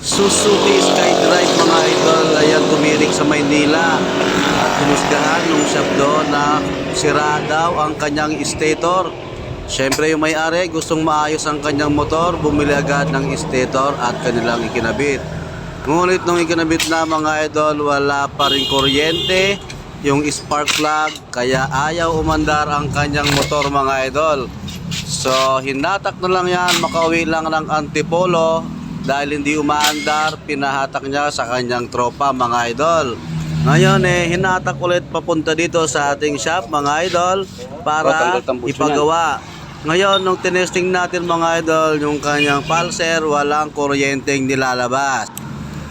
Suzuki Skydrive mga idol, ayan tumirik sa Maynila at humusgahan nung shop doon na sira daw ang kanyang stator. Siyempre yung may-ari gustong maayos ang kanyang motor, bumili agad ng stator at kanilang ikinabit. Ngunit nung ikinabit na mga idol, wala pa rin kuryente, yung spark plug, kaya ayaw umandar ang kanyang motor mga idol. So, hinatak na lang yan, makauwi lang ng antipolo dahil hindi umaandar, pinahatak niya sa kanyang tropa mga idol. Ngayon eh, hinatak ulit papunta dito sa ating shop mga idol para ipagawa. Ngayon, nung tinesting natin mga idol, yung kanyang pulser, walang kuryenteng nilalabas.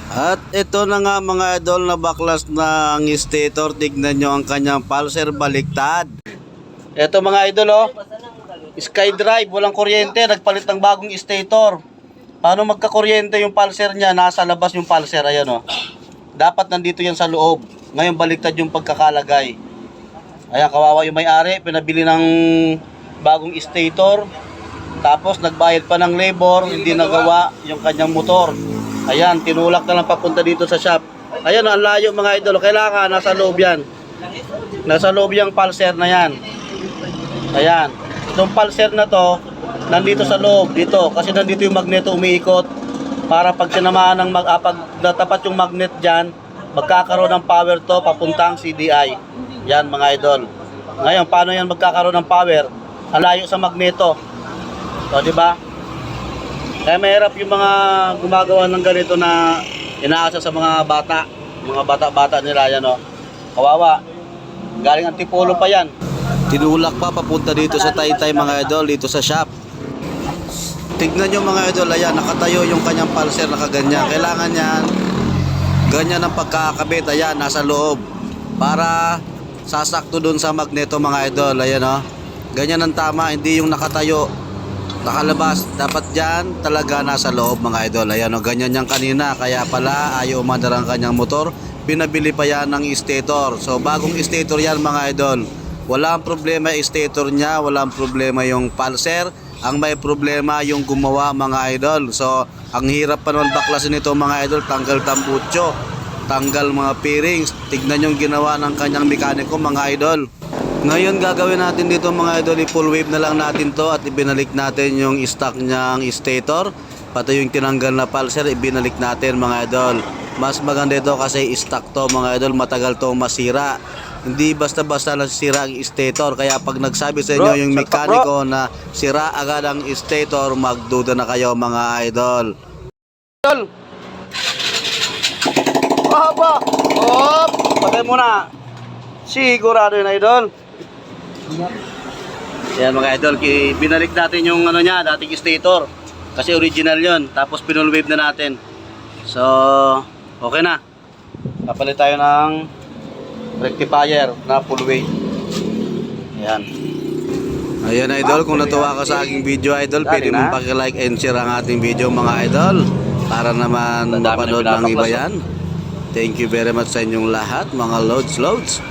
At ito na nga mga idol na baklas ang stator, tignan nyo ang kanyang pulser baliktad. Ito mga idol oh, SkyDrive, walang kuryente, nagpalit ng bagong stator. Paano magkakuryente yung pulser niya? Nasa labas yung pulser, ayan oh. Dapat nandito yan sa loob. Ngayon baliktad yung pagkakalagay. Ayan, kawawa yung may-ari, pinabili ng bagong stator. Tapos nagbayad pa ng labor, hindi nagawa yung kanyang motor. Ayan, tinulak na lang papunta dito sa shop. Ayan, ang layo mga idol. Kailangan, nasa loob yan. Nasa loob yung pulser na yan. Ayan. Itong pulser na to, nandito sa loob, dito. Kasi nandito yung magneto umiikot. Para pag sinamaan ng mag, ah, pag natapat yung magnet dyan, magkakaroon ng power to papuntang CDI. Yan mga idol. Ngayon, paano yan magkakaroon ng power? Ang layo sa magneto. O, di ba? Kaya mahirap yung mga gumagawa ng ganito na inaasa sa mga bata. Mga bata-bata nila, yan o. Kawawa. Galing antipolo pa yan. Tinulak pa papunta dito sa Taytay mga idol, dito sa shop. Tignan nyo mga idol, ayan, nakatayo yung kanyang pulser nakaganyan. Kailangan yan, ganyan ang pagkakabit, ayan, nasa loob. Para sasakto dun sa magneto mga idol, ayan o. Ganyan ang tama, hindi yung nakatayo, nakalabas. Dapat dyan talaga nasa loob mga idol. Ayan o, ganyan yan kanina. Kaya pala ayaw umandar ang kanyang motor. Pinabili pa yan ng stator. So bagong stator yan mga idol. Walang problema yung stator niya, walang problema yung pulser. Ang may problema yung gumawa mga idol. So ang hirap pa naman baklasin ito mga idol, tanggal tambucho, tanggal mga bearings. Tignan yung ginawa ng kanyang mekaniko mga idol. Ngayon gagawin natin dito mga idol, i-full wave na lang natin to at ibinalik natin yung stock niyang stator. Pati yung tinanggal na pulser, ibinalik natin mga idol. Mas maganda ito kasi stock to mga idol, matagal to masira. Hindi basta-basta nasisira ang stator. Kaya pag nagsabi sa inyo Bro, yung mekaniko na sira agad ang stator, magduda na kayo mga idol. Idol! Mahaba! Hop! Patay muna! Sigurado yun idol. Yan mga idol, binalik natin yung ano niya, dating stator. Kasi original yon Tapos pinul wave na natin. So, okay na. Kapalit tayo ng rectifier na full wave. Ayan. Ayan idol, kung natuwa ka sa aking video idol, pwede mong paki-like and share ang ating video mga idol. Para naman mapanood ng iba yan. Thank you very much sa inyong lahat, mga loads loads.